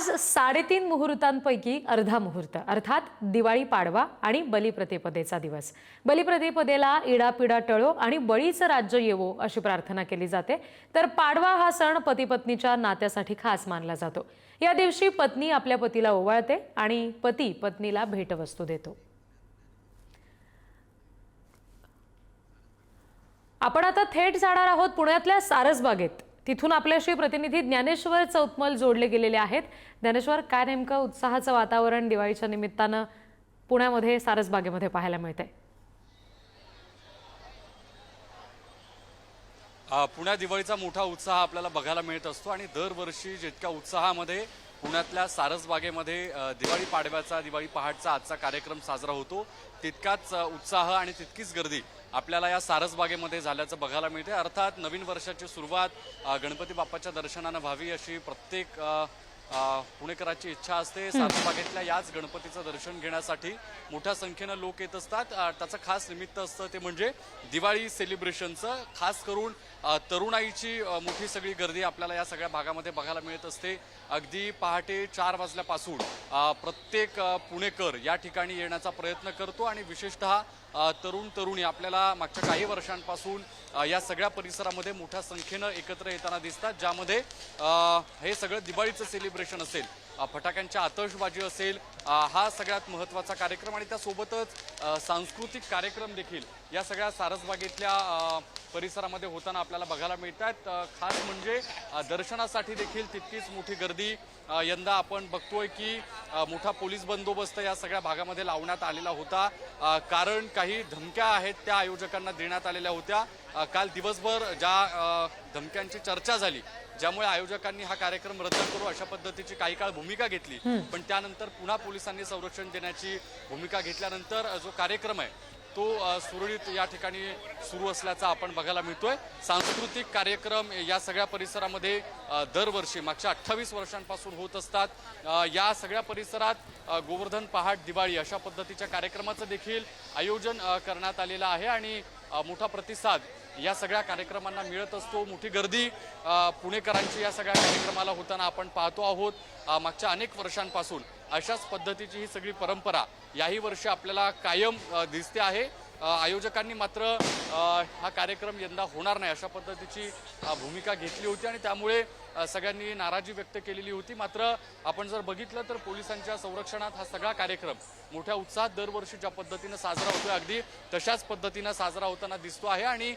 आज साडेतीन मुहूर्तांपैकी अर्धा मुहूर्त अर्थात दिवाळी पाडवा आणि बलिप्रतिपदेचा दिवस. बलिप्रतिपदेला इडापिडा टळो आणि बळीचं राज्य येवो अशी प्रार्थना केली जाते. तर पाडवा हा सण पतीपत्नीच्या नात्यासाठी खास मानला जातो. या दिवशी पत्नी आपल्या पतीला ओवाळते आणि पती पत्नीला भेटवस्तू देतो. आपण आता थेट जाणार आहोत पुण्यातल्या सारसबागेत. तिथून आपल्याशी प्रतिनिधी ज्ञानेश्वर चौतमल जोडले गेलेले आहेत. ज्ञानेश्वर काय नेमकं उत्साहाचं वातावरण दिवाळीच्या निमित्तानं पुण्यामध्ये सारसबागेमध्ये पाहायला मिळते पुण्यात पुण्या दिवाळीचा मोठा उत्साह आपल्याला बघायला मिळत असतो आणि दरवर्षी जितक्या उत्साहामध्ये पुण्यातल्या सारसबागेमध्ये दिवाळी पाडव्याचा दिवाळी पहाटचा आजचा कार्यक्रम साजरा होतो. तितकाच उत्साह आणि तितकीच गर्दी आपल्याला या सारसबागेमध्ये झाल्याचं बघायला मिळते अर्थात नवीन वर्षाची सुरुवात गणपती बाप्पाच्या दर्शनानं व्हावी अशी प्रत्येक पुणेकरांची इच्छा असते सारसबागेतल्या याच गणपतीचं दर्शन घेण्यासाठी. मोठ्या संख्येनं लोक येत असतात. त्याचं खास निमित्त असतं ते म्हणजे दिवाळी सेलिब्रेशनचं. खास करून तरुणाईची मोठी सगळी गर्दी आपल्याला या सगळ्या भागामध्ये बघायला मिळत असते. अगदी पहाटे चार वाजल्यापासून प्रत्येक पुणेकर या ठिकाणी येण्याचा प्रयत्न करतो आणि विशेषतः तरुण तरुणी आपल्याला मागच्या काही वर्षांपासून या सगळ्या परिसरामध्ये मोठ्या संख्येनं एकत्र येताना दिसतात. ज्यामध्ये हे सगळं दिवाळीचं सेलिब्रेशन असेल फटाक्यांच्या फटाक्यांची आतषबाजी असेल हा सगळ्यात महत्त्वाचा कार्यक्रम आणि त्यासोबतच सांस्कृतिक कार्यक्रम देखील या सगळ्या सारसबागेतल्या परिसरामध्ये होताना आपल्याला बघायला मिळत आहेत खास म्हणजे दर्शनासाठी देखील तितकीच मोठी गर्दी यंदा आपण बघतोय की मोठा पोलीस बंदोबस्त या सगळ्या भागामध्ये लावण्यात आलेला होता. कारण काही धमक्या आहेत त्या आयोजकांना देण्यात आलेल्या होत्या. काल दिवसभर ज्या धमक्यांची चर्चा झाली ज्यामुळे आयोजकांनी हा कार्यक्रम रद्द करू अशा पद्धतीची काही काळ भूमिका घेतली. पण त्यानंतर पुन्हा पोलिसांनी संरक्षण देण्याची भूमिका घेतल्यानंतर जो कार्यक्रम आहे तो सुरळीत या ठिकाणी सुरू असल्याचा आपण बघायला मिळतोय. सांस्कृतिक कार्यक्रम या सगळ्या परिसरामध्ये दरवर्षी मागच्या अठ्ठावीस वर्षांपासून होत असतात. या सगळ्या परिसरात गोवर्धन पहाट दिवाळी अशा पद्धतीच्या कार्यक्रमाचं देखील आयोजन करण्यात आलेलं आहे. आणि मोठा प्रतिसाद या सगळ्या कार्यक्रमांना मिळत असतो. मोठी गर्दी पुणेकरांची या सगळ्या कार्यक्रमाला होताना आपण पाहतो आहोत. मागच्या अनेक वर्षांपासून अशाच पद्धतीची ही सगळी परंपरा याही वर्षी आपल्याला कायम दिसते आहे. आयोजकांनी मात्र हा कार्यक्रम यंदा होणार नाही अशा पद्धतीची भूमिका घेतली होती आणि त्यामुळे सगळ्यांनी नाराजी व्यक्त केलेली होती. मात्र आपण जर बघितलं तर पोलिसांच्या संरक्षणात हा सगळा कार्यक्रम मोठ्या उत्साहात दरवर्षी ज्या पद्धतीनं साजरा होतोय अगदी तशाच पद्धतीनं साजरा होताना दिसतो आहे. आणि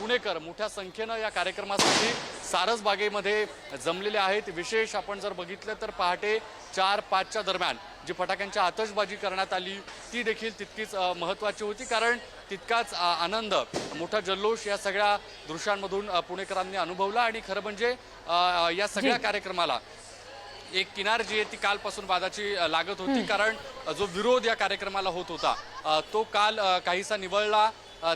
पुणेकर मोठ्या संख्येनं या कार्यक्रमासाठी सारसबागेमध्ये जमलेले आहेत. विशेष आपण जर बघितलं तर पहाटे चार पाचच्या दरम्यान जी फटाक्यांची आतषबाजी करण्यात आली ती देखील तितकीच महत्त्वाची होती. कारण तितकाच आनंद मोठा जल्लोष या सगळ्या दृश्यांमधून पुणेकरांनी अनुभवला. आणि खरं म्हणजे या सगळ्या कार्यक्रमाला एक किनार जी आहे ती कालपासून वादाची लागत होती. कारण जो विरोध या कार्यक्रमाला होत होता तो काल काहीसा निवळला.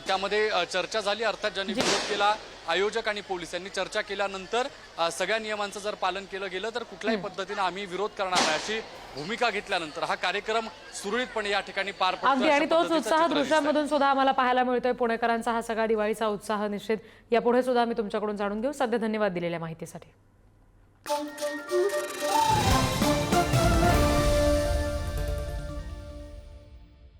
त्यामध्ये चर्चा झाली. अर्थात ज्यांनी विरोध केला आयोजक आणि पोलीस यांनी चर्चा केल्यानंतर सगळ्या नियमांचं जर पालन केलं गेलं तर कुठल्याही पद्धतीने आम्ही विरोध करणार नाही. अशी भूमिका घेतल्यानंतर हा कार्यक्रम सुरळीतपणे या ठिकाणी पार पडतो आणि तोच उत्साह. दृश्यांमधून सुद्धा आम्हाला पाहायला मिळतोय. पुणेकरांचा हा सगळा दिवाळीचा उत्साह निश्चित. यापुढे सुद्धा मी तुमच्याकडून जाणून घेऊ. सध्या धन्यवाद दिलेल्या माहितीसाठी.